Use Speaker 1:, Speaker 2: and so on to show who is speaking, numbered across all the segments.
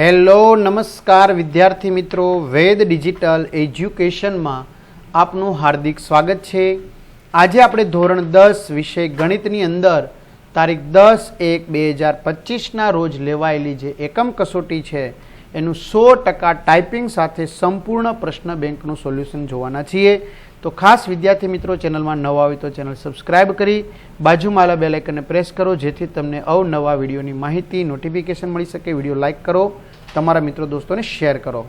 Speaker 1: hello નમસ્કાર વિદ્યાર્થી મિત્રો વેદ ડિજિટલ એજ્યુકેશનમાં આપનું હાર્દિક સ્વાગત છે આજે આપણે ધોરણ દસ વિષય ગણિતની અંદર તારીખ દસ એક બે હજાર પચીસના રોજ લેવાયેલી જે એકમ કસોટી છે એનું સો ટકા ટાઈપિંગ સાથે સંપૂર્ણ પ્રશ્ન બેંકનું સોલ્યુશન જોવાના છીએ તો ખાસ વિદ્યાર્થી મિત્રો ચેનલમાં નવા આવી તો ચેનલ સબસ્ક્રાઈબ કરી બાજુમાં આવેલા બેલ પ્રેસ કરો જેથી તમને અવનવા વિડીયોની માહિતી નોટિફિકેશન મળી શકે વિડીયો લાઇક કરો તમારા મિત્રો દોસ્તોને શેર કરો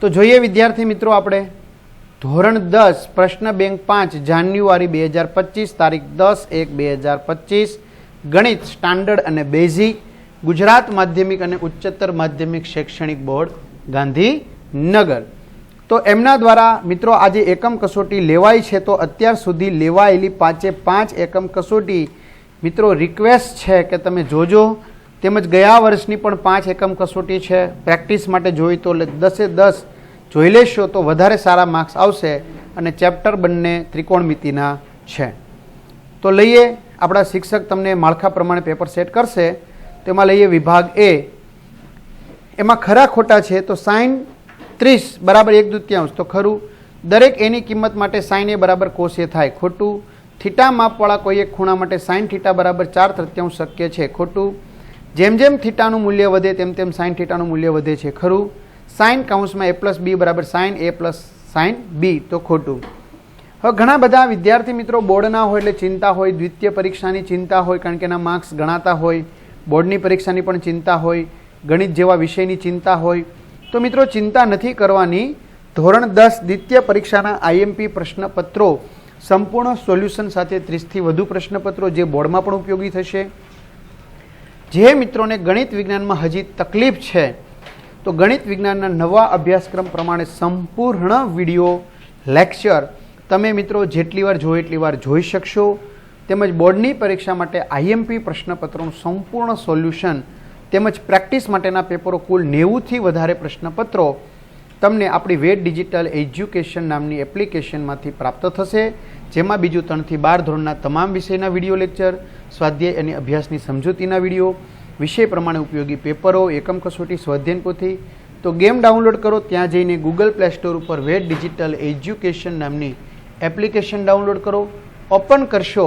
Speaker 1: તો જોઈએ વિદ્યાર્થી મિત્રો આપણે ધોરણ દસ પ્રશ્ન બેંક પાંચ જાન્યુઆરી બે હજાર પચીસ તારીખ દસ એક બે હજાર પચીસ ગણિત સ્ટાન્ડર્ડ અને બેઝિક ગુજરાત માધ્યમિક અને ઉચ્ચતર માધ્યમિક શૈક્ષણિક બોર્ડ ગાંધીનગર તો એમના દ્વારા મિત્રો આજે એકમ કસોટી લેવાય છે તો અત્યાર સુધી લેવાયેલી પાંચે પાંચ એકમ કસોટી મિત્રો રિક્વેસ્ટ છે કે તમે જોજો તેમજ ગયા વર્ષની પણ પાંચ એકમ કસોટી છે પ્રેક્ટિસ માટે જોઈ તો દસે દસ જોઈ લેશો તો વધારે સારા માર્ક્સ આવશે અને ચેપ્ટર બંને ત્રિકોણમિતિના છે તો લઈએ આપણા શિક્ષક તમને માળખા પ્રમાણે પેપર સેટ કરશે તેમાં લઈએ વિભાગ એ એમાં ખરા ખોટા છે તો સાઇન ત્રીસ બરાબર એક દૂત્યાંશ તો ખરું દરેક એની કિંમત માટે સાઇન એ બરાબર કોષ એ થાય ખોટું થીટા માપવાળા કોઈ એક ખૂણા માટે સાઇન થીટા બરાબર ચાર તૃત્યાંશ શક્ય છે ખોટું જેમ જેમ થીટાનું મૂલ્ય વધે તેમ તેમ સાઇન થીટાનું મૂલ્ય વધે છે ખરું સાઇન કાઉન્સમાં એ પ્લસ બી બરાબર sine A plus sine B તો ખોટું હવે ઘણા બધા વિદ્યાર્થી મિત્રો બોર્ડના હોય એટલે ચિંતા હોય દ્વિતીય પરીક્ષાની ચિંતા હોય કારણ કે એના માર્ક્સ ગણાતા હોય બોર્ડની પરીક્ષાની પણ ચિંતા હોય ગણિત જેવા વિષયની ચિંતા હોય તો મિત્રો ચિંતા નથી કરવાની ધોરણ દસ દ્વિતીય પરીક્ષાના આઈએમપી પ્રશ્નપત્રો સંપૂર્ણ સોલ્યુશન સાથે ત્રીસથી વધુ પ્રશ્નપત્રો જે બોર્ડમાં પણ ઉપયોગી થશે જે મિત્રોને ગણિત વિજ્ઞાનમાં હજી તકલીફ છે તો ગણિત વિજ્ઞાનના નવા અભ્યાસક્રમ પ્રમાણે સંપૂર્ણ વિડીયો લેક્ચર તમે મિત્રો જેટલી વાર જોઈએ એટલી વાર જોઈ શકશો તેમજ બોર્ડની પરીક્ષા માટે આઈએમપી પ્રશ્નપત્રોનું સંપૂર્ણ સોલ્યુશન તેમજ પ્રેક્ટિસ માટેના પેપરો કુલ નેવુંથી વધારે પ્રશ્નપત્રો તમને આપણી વેટ ડિજિટલ એજ્યુકેશન નામની એપ્લિકેશનમાંથી પ્રાપ્ત થશે જેમાં બીજું ત્રણથી બાર ધોરણના તમામ વિષયના વિડીયો લેક્ચર સ્વાધ્યાય અને અભ્યાસની સમજૂતીના વિડીયો વિષય પ્રમાણે ઉપયોગી પેપરો એકમ કસોટી સ્વાધ્યાયન પોથી તો ગેમ ડાઉનલોડ કરો ત્યાં જઈને ગૂગલ પ્લે સ્ટોર ઉપર વેટ ડિજિટલ એજ્યુકેશન નામની એપ્લિકેશન ડાઉનલોડ કરો ઓપન કરશો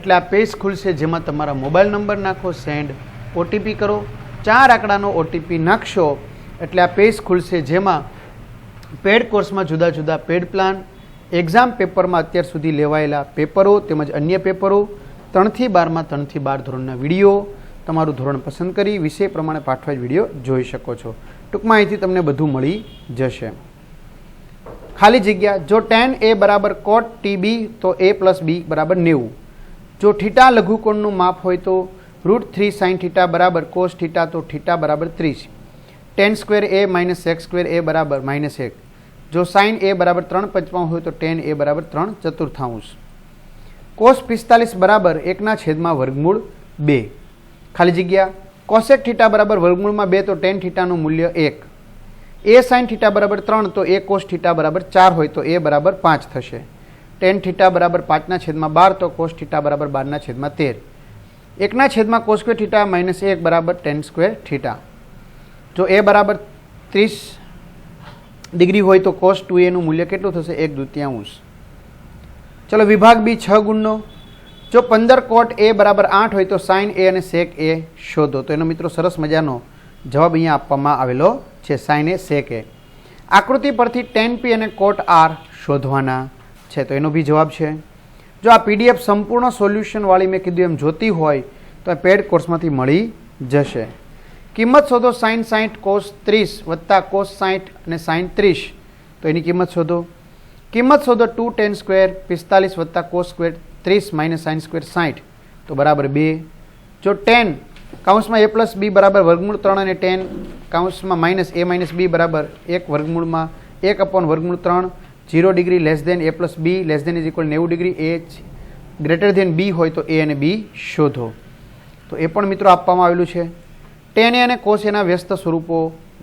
Speaker 1: એટલે આ પેજ ખુલશે જેમાં તમારા મોબાઈલ નંબર નાખો સેન્ડ ઓટીપી કરો ચાર આંકડાનો ઓટીપી નાખશો એટલે આ પેજ ખુલશે જેમાં પેડ કોર્સમાં જુદા જુદા પેડ પ્લાન એક્ઝામ પેપરમાં અત્યાર સુધી લેવાયેલા પેપરો તેમજ અન્ય પેપરો ત્રણથી બારમાં ત્રણથી બાર ધોરણના વિડીયો તમારું ધોરણ પસંદ કરી વિષય પ્રમાણે પાઠવાજ વિડીયો જોઈ શકો છો ટૂંકમાં અહીંથી તમને બધું મળી જશે ખાલી જગ્યા જો ટેન એ બરાબર કોટ ટી બી તો એ પ્લસ બી બરાબર નેવું જો ઠીટા લઘુકોણનું માપ હોય તો રૂટ થ્રી સાઇન થીટા બરાબર કોસ થીટા તો થીટા બરાબર ત્રીસ tan square A minus x square A બરાબર માઇનસ એક જો સાઇન એ બરાબર ત્રણ પંચમાં હોય તો ટેન એ બરાબર ત્રણ ચતુર્થાંશ કોસ પિસ્તાલીસ બરાબર એકના છેદમાં વર્ગમૂળ બે ખાલી જગ્યા કોસેક થીટા બરાબર વર્ગમૂળમાં બે તો ટેન થીટાનું મૂલ્ય એક એ સાઇન થીટા બરાબર ત્રણ તો એ કોસ થીટા બરાબર ચાર હોય તો એ બરાબર પાંચ થશે ટેન થીટા બરાબર પાંચના છેદમાં બાર તો કોસ થીટા બરાબર બારના છેદમાં તેર એકના છેદમાં કોસ્ક્વેર થીટા માઇનસ એક બરાબર ટેન સ્ક્વેર થીટા જો એ બરાબર ત્રીસ ડિગ્રી હોય તો કોસ ટુ એનું મૂલ્ય કેટલું થશે એક દૃત્યાંશ ચલો વિભાગ બી છ ગુણનો જો પંદર કોટ એ બરાબર આઠ હોય તો સાઇન એ અને સેક એ શોધો તો એનો મિત્રો સરસ મજાનો જવાબ અહીંયા આપવામાં આવેલો છે સાઇન એ સેક એ આકૃતિ પરથી ટેન પી અને કોટ આર શોધવાના છે તો એનો બી જવાબ છે જો આ પીડીએફ સંપૂર્ણ સોલ્યુશનવાળી મેં કીધું એમ જોતી હોય તો આ પેડ કોર્સમાંથી મળી જશે કિંમત શોધો સાઈન સાઠ કોસ ત્રીસ વત્તા કોસ સાઠ અને સાઈન ત્રીસ તો એની કિંમત શોધો કિંમત શોધો ટુ ટેન સ્ક્વેર પિસ્તાલીસ વત્તા કોસ સ્ક્વેર ત્રીસ માઇનસ સાઇન સ્ક્વેર સાઠ તો બરાબર બે જો ટેન કાઉન્સમાં એ પ્લસ બી બરાબર વર્ગમૂળ ત્રણ અને ટેન કાઉન્સમાં માઇનસ એ માઇનસ બી બરાબર એક વર્ગમૂળમાં એક અપોન વર્ગમૂળ ત્રણ zero degree less than A plus B less than is equal નેવું degree A greater than B હોય તો એ અને બી શોધો તો એ પણ મિત્રો આપવામાં આવેલું છે ટેન અને કોસ એના વ્યસ્ત સ્વરૂપો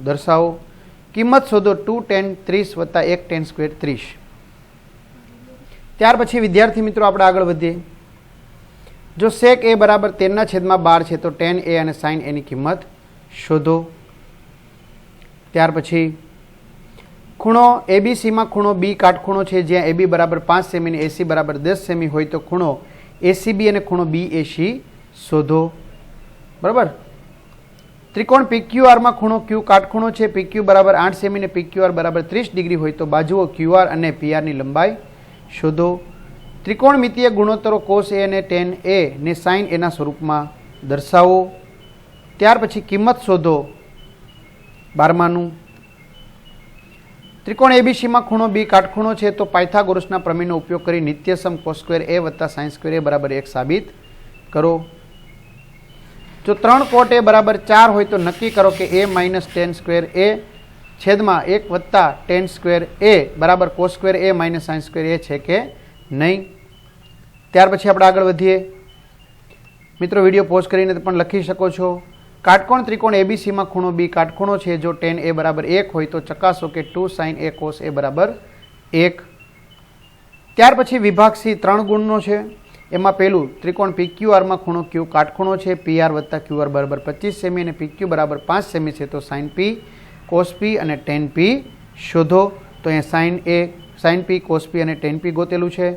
Speaker 1: દર્શાવો કિંમત શોધો ટુ ટેન ત્રીસ વત્તા એક ટેન સ્ક્વેર ત્રીસ ત્યાર પછી વિદ્યાર્થી મિત્રો આપણે આગળ વધીએ જો સેક એ બરાબર તેરના છેદમાં બાર છે તો ટેન એ અને સાઇન એની કિંમત શોધો ત્યાર પછી ખૂણો એબીસીમાં ખૂણો બી કાટખૂણો છે જ્યાં એબી બરાબર પાંચ સેમી અને એસી બરાબર દસ સેમી હોય તો ખૂણો એસીબી અને ખૂણો બી એસી શોધો બરાબર ત્રિકોણ પીક્યુ આરમાં ખૂણો ક્યુ કાટખૂણો છે પીક્યુ બરાબર આઠ સેમી ને પીક્યુઆર બરાબર ત્રીસ ડિગ્રી હોય તો બાજુઓ ક્યુઆર અને પીઆરની લંબાઈ શોધો ત્રિકોણમિતીય ગુણોત્તરો કોસ એ અને ટેન એ ને સાઇન એના સ્વરૂપમાં દર્શાવો ત્યાર પછી કિંમત શોધો બારમાનું ત્રિકોણ એબીસીમાં ખૂણો બી કાટખૂણો છે તો પાયથાગોરસના પ્રમેયનો ઉપયોગ કરી નિત્યસમ કો સ્ક્વેર એ વત્તા સાયન્સ સ્ક્વેર એ બરાબર એક સાબિત કરો જો ત્રણ કોટ એ બરાબર ચાર હોય તો નક્કી કરો કે A minus tan square A છેદમાં એક વત્તા ટેન સ્ક્વેર એ બરાબર cos square A minus sines square A છે કે નહીં ત્યાર પછી આપણે આગળ વધીએ મિત્રો વિડીયો પોઝ કરીને પણ લખી શકો છો કાટકોણ ત્રિકોણ એબીસીમાં ખૂણો બી કાટખૂણો છે જો ટેન એ બરાબર એક હોય તો ચકાસો કે two sine A cos A બરાબર એક ત્યાર પછી વિભાગ સી ત્રણ ગુણનો છે એમાં પહેલું ત્રિકોણ પીક્યુઆરમાં ખૂણો ક્યુ કાટખૂણો છે પી આર વત્તા ક્યુઆર બરાબર પચીસ સેમી અને પીક્યુ બરાબર પાંચ સેમી છે તો સાઇન પી કોસ પી અને ટેન પી શોધો તો અહીંયા sine A sine P cos P અને ટેન પી ગોતેલું છે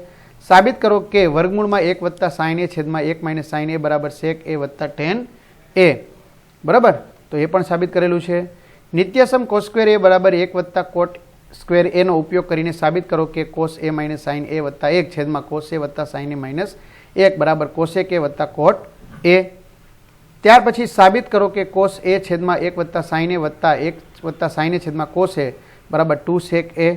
Speaker 1: સાબિત કરો કે વર્ગમૂળમાં એક વત્તા સાઇન એ છેદમાં એક માઇનસ સાઇન એ બરાબર સેક એ વત્તા ટેન એ બરાબર તો એ પણ સાબિત કરેલું છે નિત્યસમ કોસ્ક્વેર એ બરાબર એક વત્તા કોટ સ્ક્વેર એનો ઉપયોગ કરીને સાબિત કરો કે cos A minus sine A વત્તા એક છેદમાં કોસ એ વત્તા સાઇન એ માઇનસ એક બરાબર કોશેક એ વત્તા કોટ એ ત્યાર પછી સાબિત કરો કે કોસ એ છેદમાં એક વત્તા સાઇન એ વત્તા એક વત્તા સાઇન એ છેદમાં કોસ એ બરાબર ટુ સેક એ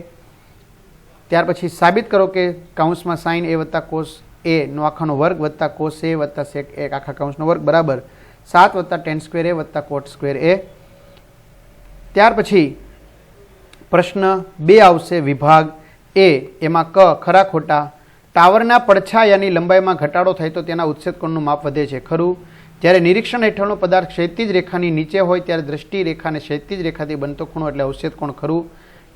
Speaker 1: ત્યાર પછી સાબિત કરો કે કાઉન્સમાં સાઇન એ વત્તા કોસ એ નો આખાનો વર્ગ વત્તા કોસ એ વત્તા સેક એક આખા કાઉન્સનો વર્ગ બરાબર સાત વત્તા ટેન સ્ક્વેર એ વત્તા કોટ સ્ક્વેર એ ત્યાર પછી પ્રશ્ન બે આવશે વિભાગ એ એમાં ક ખરા ખોટા ટાવરના પડછાયાની લંબાઈમાં ઘટાડો થાય તો તેના ઉત્સેદ માપ વધે છે ખરું જ્યારે નિરીક્ષણ હેઠળનો પદાર્થ ક્ષૈતિજ રેખાની નીચે હોય ત્યારે દ્રષ્ટિ રેખાને ક્ષૈતિજ રેખાથી બનતો ખૂણો એટલે ઉચ્છેદકોણ ખરું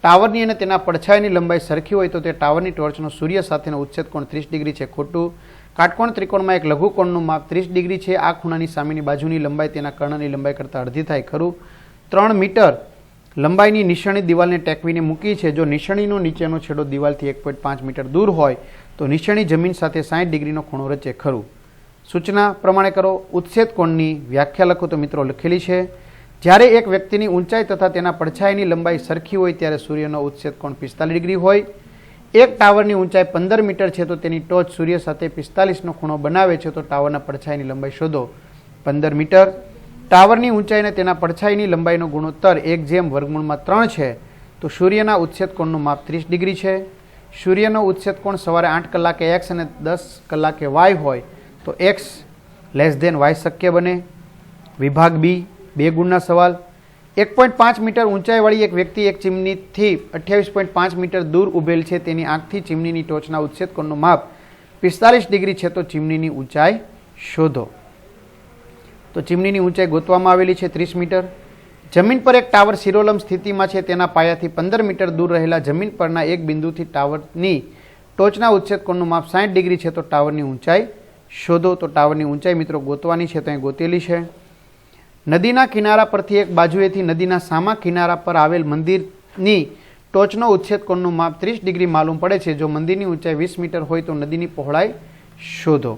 Speaker 1: ટાવરની અને તેના પડછાયાની લંબાઈ સરખી હોય તો તે ટાવરની ટોર્ચનો સૂર્ય સાથેનો ઉચ્છેદકોણ ત્રીસ ડિગ્રી છે ખોટું કાટકોણ ત્રિકોણમાં એક લઘુકોણનું માપ ત્રીસ ડિગ્રી છે આ ખૂણાની સામેની બાજુની લંબાઈ તેના કર્ણની લંબાઈ કરતાં અડધી થાય ખરું ત્રણ મીટર લંબાઈની નિશાણી દિવાલને ટેકવીને મૂકી છે જો નિશાણીનો નીચેનો છેડો દિવાલથી એક પોઈન્ટ પાંચ મીટર દૂર હોય તો નિશાણી જમીન સાથે સાઠ ડિગ્રીનો ખૂણો રચે ખરું સૂચના પ્રમાણે કરો ઉત્સેદ કોણની વ્યાખ્યા લખો તો મિત્રો લખેલી છે જ્યારે એક વ્યક્તિની ઊંચાઈ તથા તેના પડછાયાની લંબાઈ સરખી હોય ત્યારે સૂર્યનો ઉત્સેદ કોણ પિસ્તાલીસ ડિગ્રી હોય એક ટાવરની ઊંચાઈ પંદર મીટર છે તો તેની ટોચ સૂર્ય સાથે પિસ્તાલીસનો ખૂણો બનાવે છે તો ટાવરના પડછાયાની લંબાઈ શોધો પંદર મીટર ટાવરની ઊંચાઈ અને તેના પડછાઈની લંબાઈનો ગુણોત્તર એક જેમ વર્ગમૂળમાં ત્રણ છે તો સૂર્યના ઉચ્છેદ કોણનું માપ ત્રીસ ડિગ્રી છે સૂર્યનો ઉચ્છેદ કોણ સવારે આઠ કલાકે એક્સ અને દસ કલાકે વાય હોય તો એક્સ લેસ દેન વાય શક્ય બને વિભાગ બી બે ગુણના સવાલ એક પોઈન્ટ પાંચ મીટર ઊંચાઈવાળી એક વ્યક્તિ એક ચીમનીથી અઠ્યાવીસ પોઈન્ટ પાંચ મીટર દૂર ઉભેલ છે તેની આંખથી ચીમનીની ટોચના ઉચ્છેદ કોણનું માપ પિસ્તાલીસ ડિગ્રી છે તો ચીમનીની ઊંચાઈ શોધો તો ચીમનીની ઊંચાઈ ગોતવામાં આવેલી છે ત્રીસ મીટર જમીન પર એક ટાવર શિરોલમ સ્થિતિમાં છે તેના પાયાથી પંદર મીટર દૂર રહેલા જમીન પરના એક બિંદુથી ટાવરની ટોચના ઉચ્છેદ કોણનું માપ સાઠ ડિગ્રી છે તો ટાવરની ઊંચાઈ શોધો તો ટાવરની ઊંચાઈ મિત્રો ગોતવાની છે તો અહીં ગોતેલી છે નદીના કિનારા પરથી એક બાજુએથી નદીના સામા કિનારા પર આવેલ મંદિરની ટોચનો ઉચ્છેદ કોણનું માપ ત્રીસ ડિગ્રી માલુમ પડે છે જો મંદિરની ઊંચાઈ વીસ મીટર હોય તો નદીની પહોળાઈ શોધો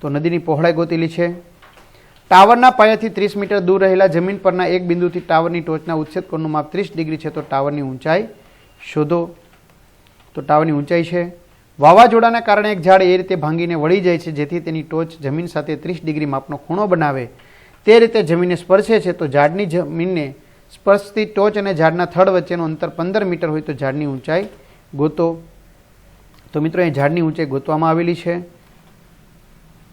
Speaker 1: તો નદીની પહોળાઈ ગોતેલી છે ટાવરના પાયાથી ત્રીસ મીટર દૂર રહેલા જમીન પરના એક બિંદુથી ટાવરની ટોચના ઉચ્છેદ કોણનું માપ ત્રીસ ડિગ્રી છે તો ટાવરની ઊંચાઈ શોધો તો ટાવરની ઊંચાઈ છે વાવાઝોડાના કારણે એક ઝાડ એ રીતે ભાંગીને વળી જાય છે જેથી તેની ટોચ જમીન સાથે ત્રીસ ડિગ્રી માપનો ખૂણો બનાવે તે રીતે જમીનને સ્પર્શે છે તો ઝાડની જમીનને સ્પર્શથી ટોચ અને ઝાડના થડ વચ્ચેનું અંતર પંદર મીટર હોય તો ઝાડની ઊંચાઈ ગોતો તો મિત્રો એ ઝાડની ઊંચાઈ ગોતવામાં આવેલી છે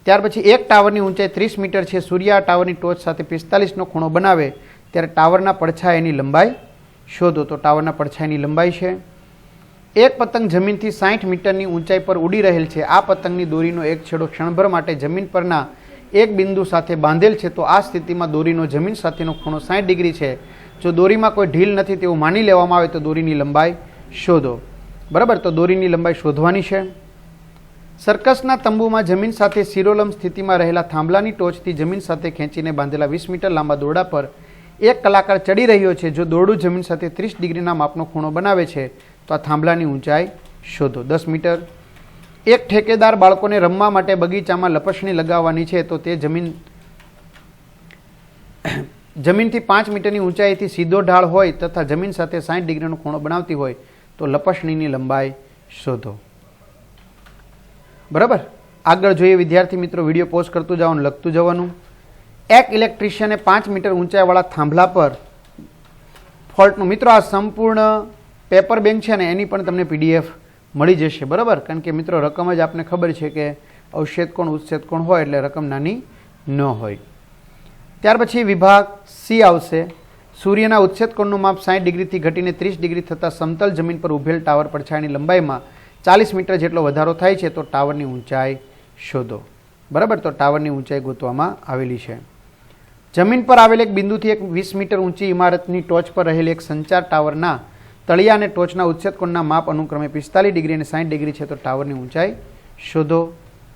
Speaker 1: ત્યાર પછી એક ટાવરની ઊંચાઈ ત્રીસ મીટર છે સૂર્ય આ ટાવરની ટોચ સાથે પિસ્તાલીસનો ખૂણો બનાવે ત્યારે ટાવરના પડછાયાની લંબાઈ શોધો તો ટાવરના પડછાયાની લંબાઈ છે એક પતંગ જમીનથી સાઠ મીટરની ઊંચાઈ પર ઉડી રહેલ છે આ પતંગની દોરીનો એક છેડો ક્ષણભર માટે જમીન પરના એક બિંદુ સાથે બાંધેલ છે તો આ સ્થિતિમાં દોરીનો જમીન સાથેનો ખૂણો સાઠ ડિગ્રી છે જો દોરીમાં કોઈ ઢીલ નથી તેવું માની લેવામાં આવે તો દોરીની લંબાઈ શોધો બરાબર તો દોરીની લંબાઈ શોધવાની છે સર્કસના તંબુમાં જમીન સાથે શિરોલમ સ્થિતિમાં રહેલા થાંભલાની ટોચથી જમીન સાથે ખેંચીને બાંધેલા વીસ મીટર લાંબા દોરડા પર એક કલાકાર ચડી રહ્યો છે જો દોરડું જમીન સાથે ત્રીસ ડિગ્રીના માપનો ખૂણો બનાવે છે તો આ થાંભલાની ઊંચાઈ શોધો દસ મીટર એક ઠેકેદાર બાળકોને રમવા માટે બગીચામાં લપસણી લગાવવાની છે તો તે જમીન જમીનથી પાંચ મીટરની ઊંચાઈથી સીધો ઢાળ હોય તથા જમીન સાથે સાઠ ડિગ્રીનો ખૂણો બનાવતી હોય તો લપસણીની લંબાઈ શોધો બરાબર આગળ જોઈએ વિદ્યાર્થી મિત્રો વિડીયો પોસ્ટ કરતું જવાનું લખતું જવાનું એક ઇલેક્ટ્રિશિયને પાંચ મીટર ઊંચાઈવાળા થાંભલા પર ફોલ્ટનું મિત્રો આ સંપૂર્ણ પેપર બેંક છે ને એની પણ તમને પીડીએફ મળી જશે બરાબર કારણ કે મિત્રો રકમ જ આપને ખબર છે કે અવશેત કોણ ઉચ્છેદ કોણ હોય એટલે રકમ નાની ન હોય ત્યાર પછી વિભાગ સી આવશે સૂર્યના ઉચ્છેદ કોણનું માપ સાઠ ડિગ્રીથી ઘટીને ત્રીસ ડિગ્રી થતાં સમતલ જમીન પર ઉભેલ ટાવર પડછાયાની લંબાઈમાં ચાલીસ મીટર જેટલો વધારો થાય છે તો ટાવરની ઊંચાઈ શોધો બરાબર તો ટાવરની ઊંચાઈ ગોતવામાં આવેલી છે જમીન પર આવેલ એક બિંદુથી એક વીસ મીટર ઊંચી ઇમારતની ટોચ પર રહેલી એક સંચાર ટાવરના તળિયા અને ટોચના ઉચ્છેદ કોણના માપ અનુક્રમે પિસ્તાલીસ ડિગ્રી અને સાઠ ડિગ્રી છે તો ટાવરની ઊંચાઈ શોધો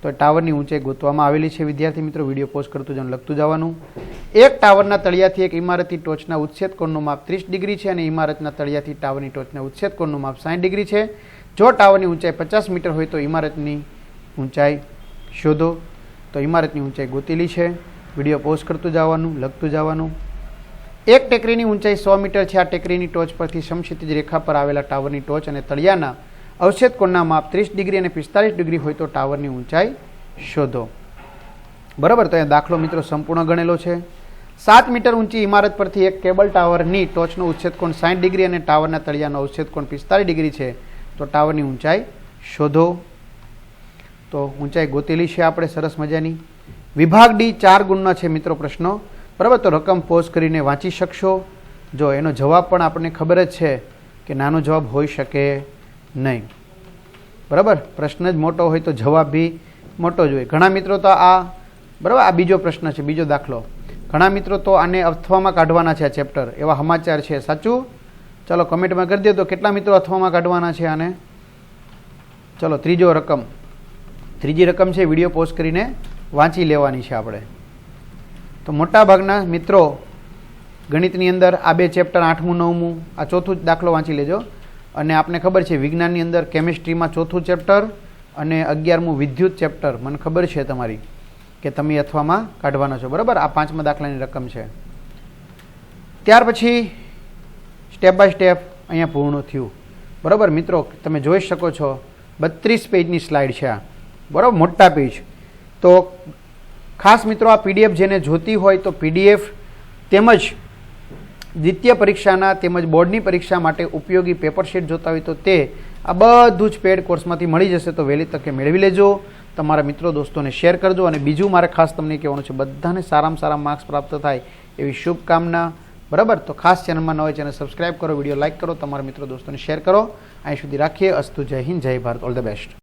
Speaker 1: તો ટાવરની ઊંચાઈ ગોતવામાં આવેલી છે વિદ્યાર્થી મિત્રો વિડીયો પોસ્ટ કરતું જવાનું લખતું જવાનું એક ટાવરના તળિયાથી એક ઇમારતની ટોચના ઉચ્છેદ કોણનું માપ ત્રીસ ડિગ્રી છે અને ઇમારતના તળિયાથી ટાવરની ટોચના ઉચ્છેદ કોણનું માપ સાઠ ડિગ્રી છે જો ટાવરની ઊંચાઈ પચાસ મીટર હોય તો ઇમારતની ઊંચાઈ શોધો તો ઇમારતની ઊંચાઈ ગોતેલી છે વિડીયો પોઝ કરતું જવાનું લખતું જવાનું એક ટેકરીની ઊંચાઈ સો મીટર છે આ ટેકરીની ટોચ પરથી સમક્ષિતિજ રેખા પર આવેલા ટાવરની ટોચ અને તળિયાના અવશેષ કોણના માપ ત્રીસ ડિગ્રી અને પિસ્તાલીસ ડિગ્રી હોય તો ટાવરની ઊંચાઈ શોધો બરાબર તો અહીંયા દાખલો મિત્રો સંપૂર્ણ ગણેલો છે સાત મીટર ઊંચી ઇમારત પરથી એક કેબલ ટાવરની ટોચનો ઉચ્છેદ કોણ સાઠ ડિગ્રી અને ટાવરના તળિયાનો ઉચ્છેદ કોણ પિસ્તાળીસ ડિગ્રી છે તો ટાવરની ઊંચાઈ શોધો તો ઊંચાઈ ગોતેલી છે આપણે સરસ મજાની વિભાગ ડી ચાર ગુણના છે મિત્રો પ્રશ્નો બરાબર તો રકમ પોઝ કરીને વાંચી શકશો જો એનો જવાબ પણ આપણને ખબર જ છે કે નાનો જવાબ હોઈ શકે નહીં બરાબર પ્રશ્ન જ મોટો હોય તો જવાબ બી મોટો જ હોય ઘણા મિત્રો તો આ બરાબર આ બીજો પ્રશ્ન છે બીજો દાખલો ઘણા મિત્રો તો આને અથવામાં કાઢવાના છે આ ચેપ્ટર એવા સમાચાર છે સાચું ચાલો કમેન્ટમાં કરી દે તો કેટલા મિત્રો અથવામાં કાઢવાના છે આને ચલો ત્રીજો રકમ ત્રીજી રકમ છે વિડીયો પોસ્ટ કરીને વાંચી લેવાની છે આપણે તો મોટાભાગના મિત્રો ગણિતની અંદર આ બે ચેપ્ટર આઠમું નવમું આ ચોથું જ દાખલો વાંચી લેજો અને આપને ખબર છે વિજ્ઞાનની અંદર કેમિસ્ટ્રીમાં ચોથું ચેપ્ટર અને અગિયારમું વિદ્યુત ચેપ્ટર મને ખબર છે તમારી કે તમે અથવામાં કાઢવાના છો બરાબર આ પાંચમા દાખલાની રકમ છે ત્યાર પછી સ્ટેપ બાય સ્ટેપ અહીંયા પૂર્ણ થયું બરાબર મિત્રો તમે જોઈ શકો છો બત્રીસ પેજની સ્લાઇડ છે આ બરાબર મોટા પેજ તો ખાસ મિત્રો આ પીડીએફ જેને જોતી હોય તો પીડીએફ તેમજ દ્વિતીય પરીક્ષાના તેમજ બોર્ડની પરીક્ષા માટે ઉપયોગી પેપર શીટ જોતા હોય તો તે આ બધું જ પેડ કોર્સમાંથી મળી જશે તો વહેલી તકે મેળવી લેજો તમારા મિત્રો દોસ્તોને શેર કરજો અને બીજું મારે ખાસ તમને કહેવાનું છે બધાને સારામાં સારા માર્ક્સ પ્રાપ્ત થાય એવી શુભકામના બરાબર તો ખાસ ચેનલમાં ન હોય ચેનલ સબસ્ક્રાઈબ કરો વિડીયો લાઇક કરો તમારા મિત્રો દોસ્તોને શેર કરો અહીં સુધી રાખીએ અસ્તુ જય હિન્દ જય ભારત ઓલ ધ બેસ્ટ